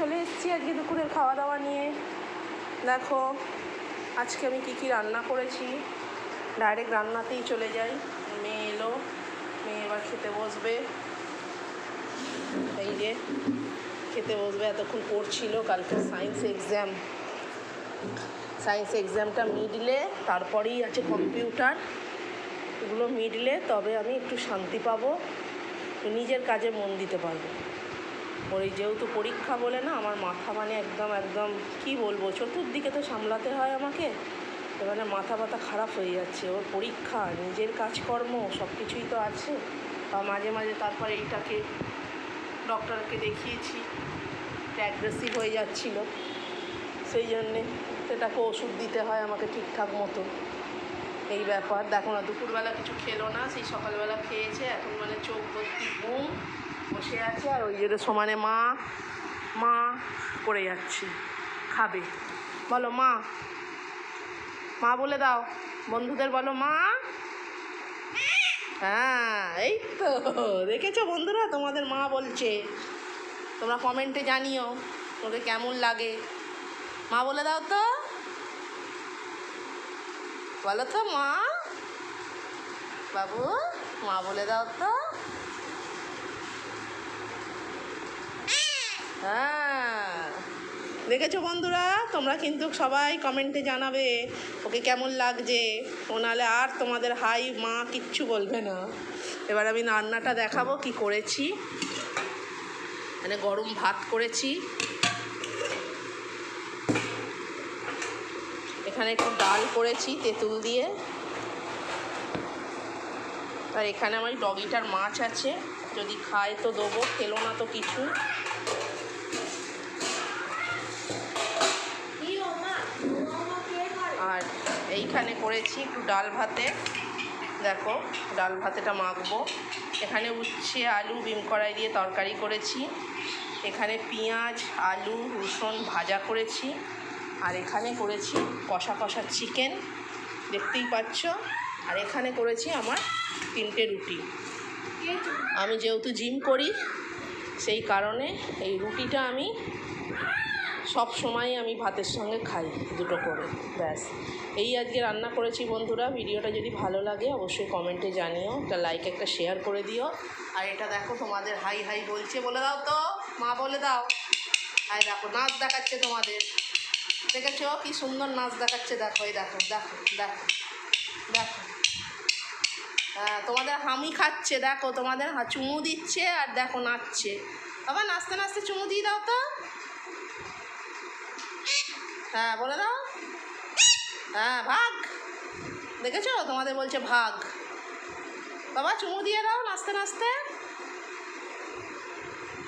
চলে এসেছি আজকে দুপুরের খাওয়া দাওয়া নিয়ে। দেখো, আজকে আমি কি কি রান্না করেছি। ডাইরেক্ট রান্নাতেই চলে যাই। মেয়ে এলো, মেয়ে এবার খেতে বসবে। এই যে, খেতে বসবে। এতক্ষণ পড়ছিল কালকে সায়েন্স এক্সাম সায়েন্স এক্সামটা মিডলে, তারপরেই আছে কম্পিউটার এগুলো মিডলে তবে আমি একটু শান্তি পাবো। নিজের কাজে মন দিতে পারব। ওর এই যেহেতু পরীক্ষা বলে না, আমার মাথা মানে একদম একদম কি বলব চতুর্দিকে তো সামলাতে হয় আমাকে। এবারে মাথা ব্যথা খারাপ হয়ে যাচ্ছে, ওর পরীক্ষা, নিজের কাজকর্ম সব কিছুই তো আছে। বা মাঝে মাঝে তারপরে এইটাকে ডক্টরকে দেখিয়েছি অ্যাগ্রেসিভ হয়ে যাচ্ছিল। সেই জন্যে সেটাকে ওষুধ দিতে হয় আমাকে ঠিকঠাক মতো। এই ব্যাপার। দেখো না, দুপুরবেলা কিছু খেলো না, সেই সকালবেলা খেয়েছে, এখন মানে চোখ ভর্তি ঘুম। বসে আছে আর ওই জন্য সমানে মা মা করে যাচ্ছে, খাবে। বলো মা মা বলে দাও, বন্ধুদের বলো মা। হ্যাঁ এই তো, দেখেছ বন্ধুরা? তোমাদের মা বলছে। তোমরা কমেন্টে জানিও তোদের কেমন লাগে। মা বলে দাও তো। বলো তো মা। বাবু, মা বলে দাও তো। হ্যাঁ। দেখেছ বন্ধুরা? তোমরা কিন্তু সবাই কমেন্টে জানাবে ওকে কেমন লাগছে। ও নাহলে আর তোমাদের হাই, মা কিচ্ছু বলবে না। এবার আমি রান্নাটা দেখাবো কি করেছি। মানে গরম ভাত করেছি। এখানে একটু ডাল করেছি তেঁতুল দিয়ে। আর এখানে আমার ডগিটার মাছ আছে। যদি খায় তো দেবো, খেলো না তো কিছু আর এইখানে করেছি একটু ডাল ভাতে। দেখো, ডাল ভাতেটা মাখবো। এখানে উচ্ছে, আলু, বিম কড়াই দিয়ে তরকারি করেছি। এখানে পেঁয়াজ, আলু, রসুন ভাজা করেছি। আর এখানে করেছি কষা কষা চিকেন, দেখতেই পাচ্ছ। আর এখানে করেছি আমার তিনটে রুটি। আমি যেহেতু জিম করি, সেই কারণে এই রুটিটা আমি সব সময় আমি ভাতের সঙ্গে খাই দুটো করে, ব্যাস। এই আজকে রান্না করেছি বন্ধুরা, ভিডিওটা যদি ভালো লাগে অবশ্যই কমেন্টে জানিও, একটা লাইক একটা শেয়ার করে দিও। আর এটা দেখো তোমাদের হাই হাই বলছে বলে দাও তো, মা বলে দাও। হাই দেখো, নাচ দেখাচ্ছে তোমাদের। দেখেছ? কি সুন্দর নাচ দেখাচ্ছে, দেখো, এই দেখো দেখো দেখো দেখো। হ্যাঁ তোমাদের হামি খাচ্ছে, দেখো, তোমাদের চুমু দিচ্ছে আর দেখো নাচছে। বাবা, নাচতে নাচতে চুমু দিয়ে দাও তো। হ্যাঁ বলে দাও। হ্যাঁ ভাগ। দেখেছ? তোমাদের বলছে ভাগ। বাবা, চুমু দিয়ে দাও নাচতে নাচতে।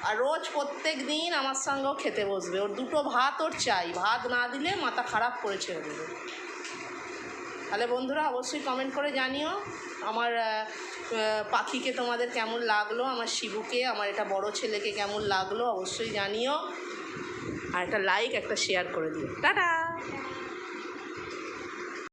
আর রোজ প্রত্যেক দিন আমার সঙ্গেও খেতে বসবে। ওর দুটো ভাত ওর চাই। ভাত না দিলে মাথা খারাপ করে ছেড়ে দেবে তাহলে বন্ধুরা, অবশ্যই কমেন্ট করে জানিও আমার পাখিকে তোমাদের কেমন লাগল, আমার শিবুকে, আমার এটা বড় ছেলেকে কেমন লাগল, অবশ্যই জানিও। আর একটা লাইক একটা শেয়ার করে দিও। টাটা!